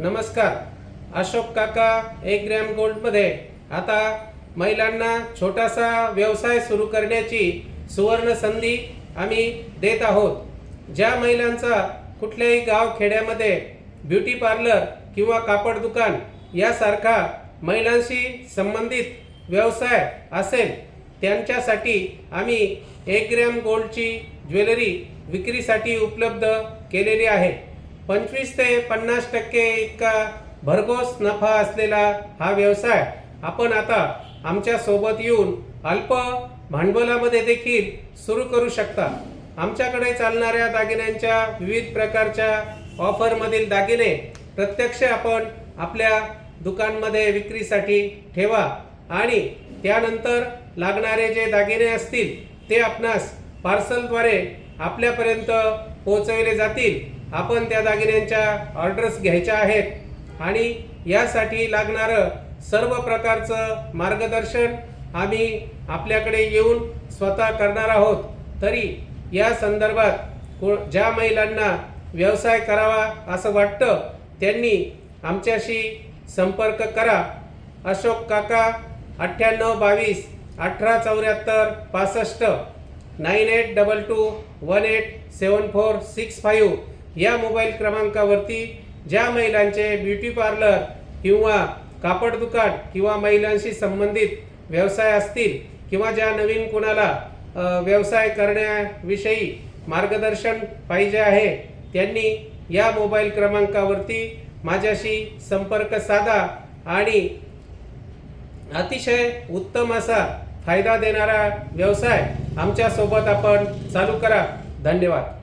नमस्कार अशोक काका एक ग्रॅम गोल्डमध्ये आता महिलांना छोटासा व्यवसाय सुरू करण्याची सुवर्ण संधी आम्ही देत आहोत. ज्या महिलांचा कुठल्याही गाव खेड्यामध्ये ब्युटी पार्लर किंवा कापड दुकान यासारखा महिलांशी संबंधित व्यवसाय असेल त्यांच्यासाठी आम्ही एक ग्रॅम गोल्डची ज्वेलरी विक्रीसाठी उपलब्ध केलेली आहे. पंचवीस ते पन्नास टक्के इतका भरघोस नफा असलेला हा व्यवसाय. आपण आता आमच्यासोबत येऊन अल्प भांडवलामध्ये देखील सुरू करू शकता. आमच्याकडे चालणाऱ्या दागिन्यांच्या विविध प्रकारच्या ऑफरमधील दागिने प्रत्यक्ष आपण आपल्या दुकानमध्ये विक्रीसाठी ठेवा आणि त्यानंतर लागणारे जे दागिने असतील ते आपणास पार्सलद्वारे आपल्यापर्यंत पोहोचवले जातील. आपण त्या दागिन्यांच्या ऑर्डर्स घ्यायच्या आहेत. आणि यासाठी लागणारं सर्व प्रकारचं मार्गदर्शन आम्ही आपल्याकडे येऊन स्वतः करणार आहोत. तरी या संदर्भात को ज्या महिलांना व्यवसाय करावा असं वाटतं त्यांनी आमच्याशी संपर्क करा. अशोक काका अठ्ठ्याण्णव बावीस अठरा चौऱ्याहत्तर पासष्ट nine eight double two one eight seven four six five या मोबाईल क्रमांकावरती ज्या महिलांचे ब्युटी पार्लर किंवा कापड दुकान किंवा महिलांशी संबंधित व्यवसाय असतील किंवा ज्या नवीन कुणाला व्यवसाय करण्याविषयी मार्गदर्शन पाहिजे आहे त्यांनी या मोबाईल क्रमांकावरती माझ्याशी संपर्क साधा आणि अतिशय उत्तम असा फायदा देणारा व्यवसाय आमच्यासोबत आपण चालू करा. धन्यवाद.